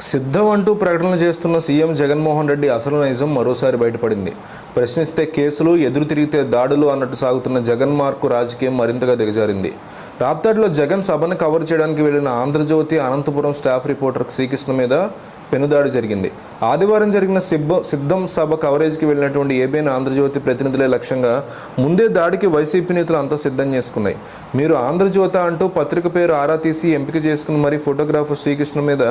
సిద్ధం అంటూ ప్రకటనలు చేస్తున్న సీఎం జగన్మోహన్ రెడ్డి అసలు నైజం మరోసారి బయటపడింది. ప్రశ్నిస్తే కేసులు ఎదురు తిరిగితే దాడులు అన్నట్టు సాగుతున్న జగన్ మార్కు రాజకీయం మరింతగా దిగజారింది. రాప్తాడ్లో జగన్ సభను కవర్ చేయడానికి వెళ్ళిన ఆంధ్రజ్యోతి అనంతపురం స్టాఫ్ రిపోర్టర్ శ్రీకృష్ణ మీద పెనుదాడి జరిగింది. ఆదివారం జరిగిన సిబ్బ సిద్ధం సభ కవరేజ్కి వెళ్ళినటువంటి ఏబీఎన్ ఆంధ్రజ్యోతి ప్రతినిధులే లక్ష్యంగా ముందే దాడికి వైసీపీ నేతలు అంతా సిద్ధం చేసుకున్నాయి. మీరు ఆంధ్రజ్యోత అంటూ పత్రిక పేరు ఆరా తీసి ఎంపిక చేసుకుని మరీ ఫోటోగ్రాఫర్ శ్రీకృష్ణ మీద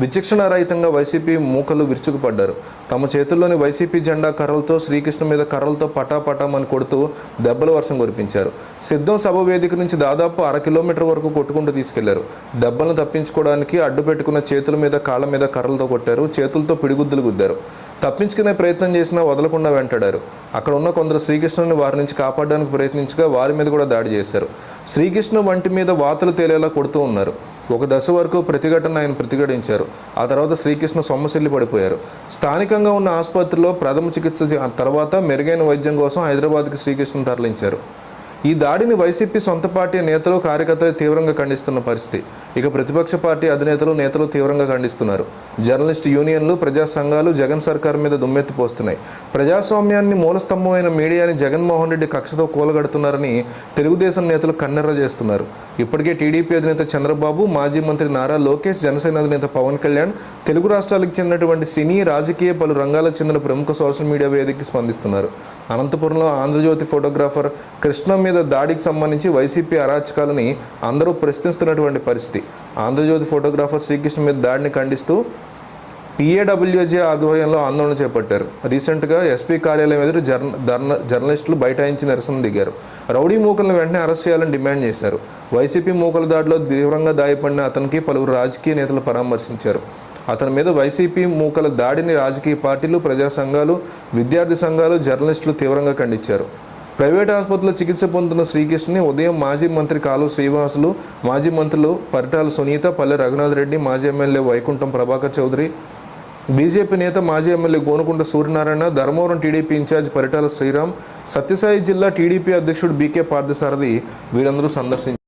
విచక్షణ రహితంగా వైసీపీ మూకలు విరుచుకుపడ్డారు. తమ చేతుల్లోని వైసీపీ జెండా కర్రలతో శ్రీకృష్ణ మీద కర్రలతో పటాపటామని కొడుతూ దెబ్బల వర్షం కురిపించారు. సిద్ధం సభ వేదిక నుంచి దాదాపు అర కిలోమీటర్ వరకు కొట్టుకుంటూ తీసుకెళ్ళారు. దెబ్బలను తప్పించుకోవడానికి అడ్డు పెట్టుకున్న చేతుల మీద కాళ్ళ మీద కర్రలతో కొట్టారు. చేతులతో పిడిగుద్దులు గుద్దారు. తప్పించుకునే ప్రయత్నం చేసినా వదలకుండా వెంటాడారు. అక్కడ ఉన్న కొందరు శ్రీకృష్ణుని వారి నుంచి కాపాడడానికి ప్రయత్నించగా వారి మీద కూడా దాడి చేశారు. శ్రీకృష్ణ వంటి మీద వాతలు తేలేలా కొడుతూ ఉన్నారు. ఒక దశ వరకు ప్రతిఘటన ఆయన ప్రతిఘటించారు. ఆ తర్వాత శ్రీకృష్ణ సొమ్మసిల్లి పడిపోయారు. స్థానికంగా ఉన్న ఆసుపత్రిలో ప్రథమ చికిత్స తర్వాత మెరుగైన వైద్యం కోసం హైదరాబాద్కి శ్రీకృష్ణ తరలించారు. ఈ దాడిని వైసీపీ సొంత పార్టీ నేతలు కార్యకర్తలు తీవ్రంగా ఖండిస్తున్న పరిస్థితి. ఇక ప్రతిపక్ష పార్టీ అధినేతలు నేతలు తీవ్రంగా ఖండిస్తున్నారు. జర్నలిస్ట్ యూనియన్లు ప్రజా సంఘాలు జగన్ సర్కార్ మీద దుమ్మెత్తిపోస్తున్నాయి ప్రజాస్వామ్యాన్ని మూలస్తంభమైన మీడియాని జగన్మోహన్ రెడ్డి కక్షతో కూలగడుతున్నారని తెలుగుదేశం నేతలు కన్నెర్ర చేస్తున్నారు. ఇప్పటికే టీడీపీ అధినేత చంద్రబాబు మాజీ మంత్రి నారా లోకేష్ జనసేన అధినేత పవన్ కళ్యాణ్ తెలుగు రాష్ట్రాలకు చెందినటువంటి సినీ రాజకీయ పలు రంగాలకు చెందిన ప్రముఖ సోషల్ మీడియా వేదికకి స్పందిస్తున్నారు. అనంతపురంలో ఆంధ్రజ్యోతి ఫోటోగ్రాఫర్ కృష్ణ మీద దాడికి సంబంధించి వైసీపీ అరాచకాలని అందరూ ప్రశ్నిస్తున్నటువంటి పరిస్థితి. ఆంధ్రజ్యోతి ఫోటోగ్రాఫర్ శ్రీకృష్ణ మీద దాడిని ఖండిస్తూ పిఏడబ్ల్యూజే ఆధ్వర్యంలో ఆందోళన చేపట్టారు. రీసెంట్గా ఎస్పీ కార్యాలయం ఎదురు జర్న ధర్న జర్నలిస్టులు బైఠాయించి నిరసన దిగారు. రౌడీ మూకలను వెంటనే అరెస్ట్ చేయాలని డిమాండ్ చేశారు. వైసీపీ మూకల దాడిలో తీవ్రంగా దాయపడిన అతనికి పలువురు రాజకీయ నేతలు పరామర్శించారు. అతని మీద వైసీపీ మూకల దాడిని రాజకీయ పార్టీలు ప్రజా సంఘాలు విద్యార్థి సంఘాలు జర్నలిస్టులు తీవ్రంగా ఖండించారు. ప్రైవేట్ ఆసుపత్రిలో చికిత్స పొందుతున్న శ్రీకృష్ణని ఉదయం మాజీ మంత్రి కాలు శ్రీనివాసులు మాజీ మంత్రులు పరిటాల సునీత పల్లె రఘునాథ్ రెడ్డి మాజీ ఎమ్మెల్యే వైకుంఠం ప్రభాకర్ చౌదరి బీజేపీ నేత మాజీ MLA Gonukunta Suryanarayana Dharmavaram TDP in charge Paritala Sriram Sathya Sai జిల్లా టీడీపీ అధ్యక్షుడు బీకే పార్థసారథి వీరందరూ సందర్శించారు.